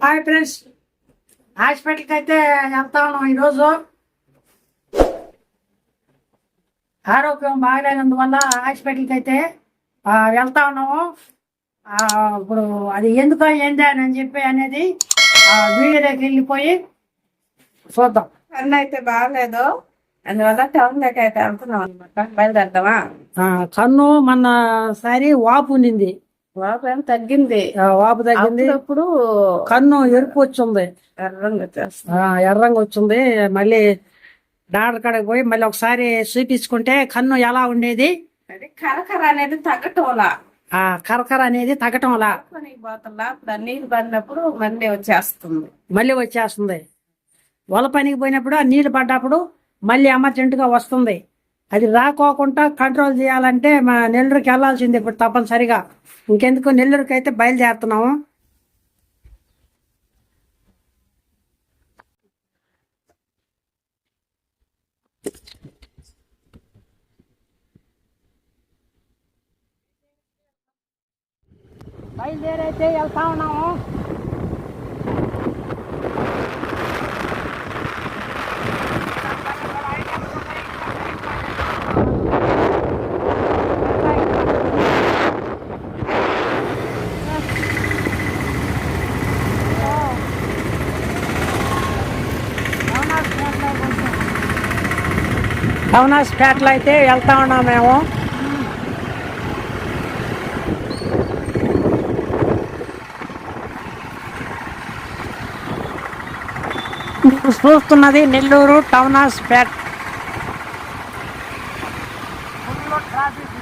Hi friends హాస్పిటల్కి అయితే వెళ్తా ఉన్నాం ఈరోజు. ఆరోగ్యం బాగలేనందువల్ల హాస్పిటల్కి అయితే వెళ్తా ఉన్నాము ఇప్పుడు అది ఎందుకో ఏంది అని చెప్పి అనేది వీడియోలోకి వెళ్ళిపోయి చూద్దాం. కన్ను అయితే బాగలేదు. అందువల్ల టౌన్లోకి అయితే వెళ్తున్నాం అనమాట బయలుదేరదామా? ఆ, కన్ను మొన్న సారి వాపు ఉండింది బాబు ఏం తగ్గింది. ఆ, వాపు తగ్గింది. అప్పుడు కన్ను ఎరుపు వచ్చింది. ఎర్రంగా వచ్చేస్తుంది. ఆ, ఎర్రంగా వచ్చింది. మళ్ళీ డాక్టర్ కాడికి పోయి మళ్ళీ ఒకసారి చూపించుకుంటే కన్ను ఎలా ఉండేది? అది కరకర అనేది తగ్గటంలా ఆ కరకర అనేది తగ్గటం అలా. పనికి పోతుందా అప్పుడు ఆ నీళ్ళు పడినప్పుడు మళ్ళీ వచ్చేస్తుంది. మళ్ళీ వచ్చేస్తుంది. వల పనికి పోయినప్పుడు ఆ నీళ్ళు పడ్డప్పుడు మళ్ళీ ఎమర్జెంటుగా వస్తుంది. అది రాకోకుండా కంట్రోల్ చేయాలంటే మా నెల్లూరుకి వెళ్ళాల్సింది ఇప్పుడు తప్పనిసరిగా. ఇంకెందుకు నెల్లూరుకి అయితే బయలుదేరుతున్నాము. బయలుదేరైతే వెళ్తా ఉన్నాము. పేటలో అయితే వెళ్తా ఉన్నాం మేము. చూస్తున్నది నెల్లూరు టౌన్ హాస్పేట్ ట్రాఫిక్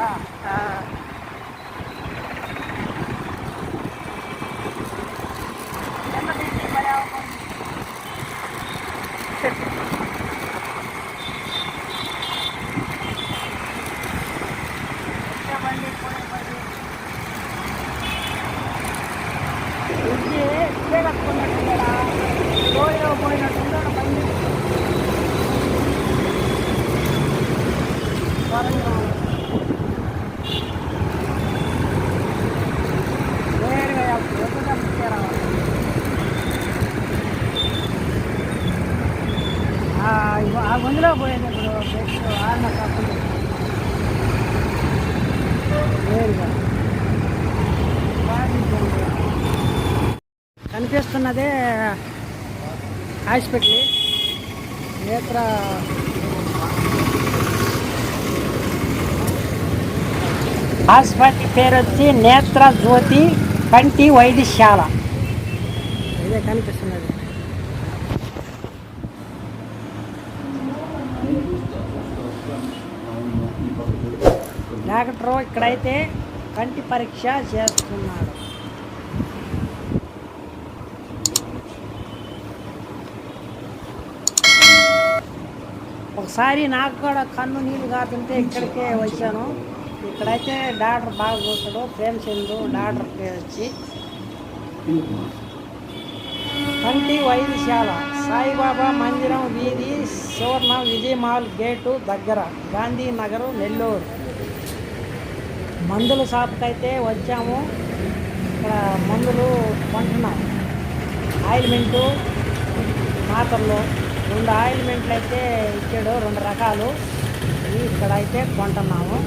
ఆ కనిపిస్తున్నదే హాస్పిటల్. నేత్ర హాస్పిటల్ పేరు వచ్చి నేత్ర జ్యోతి కంటి వైద్యశాల. ఇదే కనిపిస్తున్నది. డాక్టరు ఇక్కడైతే కంటి పరీక్ష చేస్తున్నాడు ఒకసారి నాకు కూడా కన్ను నీళ్ళు కాకుంటే ఇక్కడికే వచ్చాను. ఇక్కడైతే డాక్టర్ బాగా చూస్తాడు ప్రేమచందు డాక్టర్ వచ్చి. కంటి వైద్యశాల సాయిబాబా మందిరం వీధి సువర్ణ విజయమాల్ గేటు దగ్గర గాంధీనగర్ నెల్లూరు. మందుల షాప్కి అయితే వచ్చాము. ఇక్కడ మందులు కొంటున్నాం. ఆయిల్మెంటు మాత్రలు. రెండు ఆయిల్మెంట్లు అయితే ఇచ్చాడు రెండు రకాలు. ఇక్కడ అయితే కొంటున్నాము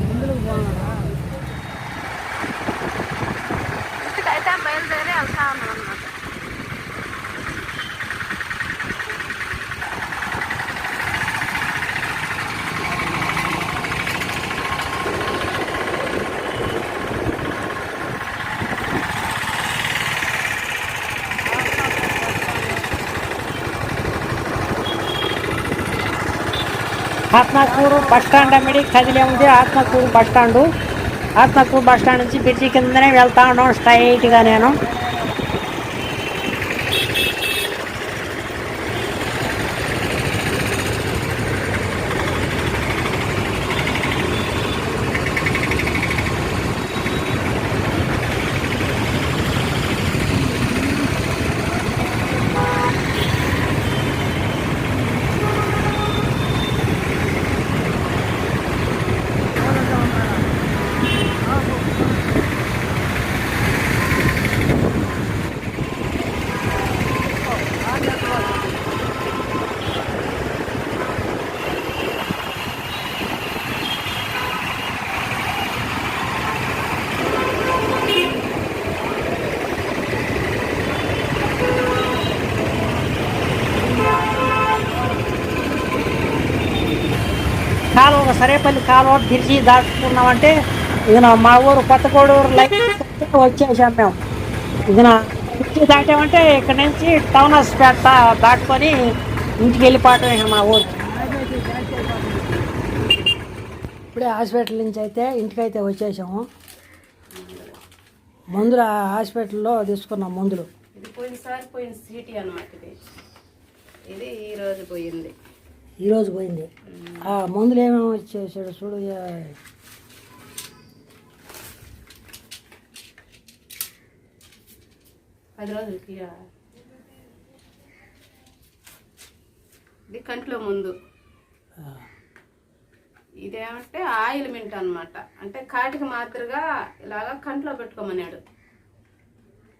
మందులకు పోనారా ఇంటికైతే బయలుదేరి వెళ్తా ఉన్నాం అనమాట ఆత్మకూరు బస్ స్టాండ్ అమ్మడి కదిలే ఉంది Atmakur bus stand. Atmakur bus stand నుంచి బ్రిడ్జి కిందనే వెళ్తా ఉన్నాం స్ట్రైట్గా నేను. కాలువ సరేపల్లి కాలువ తిరిగి దాటుకున్నామంటే ఇక మా ఊరు కొత్తగూడూరు లైఫ్ వచ్చేసాం మేము. ఇక తిరిగి దాటామంటే ఇక్కడ నుంచి టౌన్ హాస్పిటల్ దా- దాటుకొని ఇంటికి వెళ్ళిపోవటమే మా ఊరు. ఇప్పుడే హాస్పిటల్ నుంచి అయితే ఇంటికైతే వచ్చేసాము. మందులు ఆ హాస్పిటల్లో తీసుకున్నాం మందులు. ఇది పోయినసారి పోయిన సిటీ అనమాట ఇది. ఇది ఈ రోజు పోయింది. ఈరోజు పోయింది. ఆ మందులు ఏమేమి వచ్చేసాడు చూడు పది రోజులకి. ఇది కంట్లో ముందు. ఇదేమంటే ఆయిల్ మింట్ అనమాట అంటే కాటికి మాదిరిగా ఇలాగా కంట్లో పెట్టుకోమన్నాడు.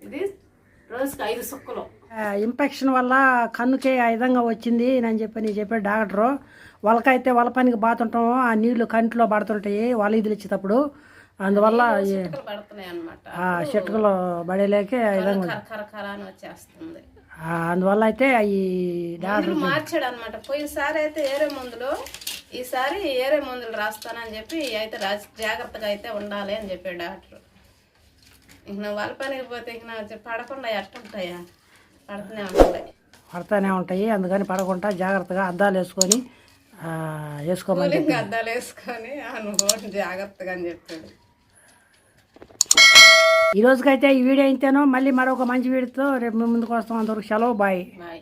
ఇది రోజుకి ఐదు సుక్కలు. ఇన్ఫెక్షన్ వల్ల కన్నుకే ఆ విధంగా వచ్చింది. అని చెప్పి నేను చెప్పాడు డాక్టరు. వాళ్ళకైతే వాళ్ళ పనికి బాతుంటాం ఆ నీళ్ళు కంటిలో పడుతుంటాయి. వాళ్ళ ఇదిలు ఇచ్చేటప్పుడు అందువల్ల చెట్టుకలు పడేలేకే వచ్చేస్తుంది. అందువల్ల అయితే ఈ డాక్టర్ మందులు మార్చాడు అనమాట పోయినసారి అయితే ఏరే మందులు ఈసారి ఏరే మందులు రాస్తానని చెప్పి అయితే జాగ్రత్తగా అయితే ఉండాలి అని చెప్పాడు డాక్టర్. ఇంక వాళ్ళ పనికి పోతే ఇంక పడకుండా ఎట్టుంటాయా? పడుతూనే ఉంటాయి పడతానే ఉంటాయి. అందుకని పడకుండా జాగ్రత్తగా అద్దాలు వేసుకొని వేసుకోమని అద్దాలు వేసుకొని జాగ్రత్తగా అని చెప్పాడు. ఈ రోజుకైతే ఈ వీడియో అయితేనో మళ్ళీ మరొక మంచి వీడియోతో రేపు ముందుకు వస్తాం. అందరికి సెలవు. బాయ్. బాయ్.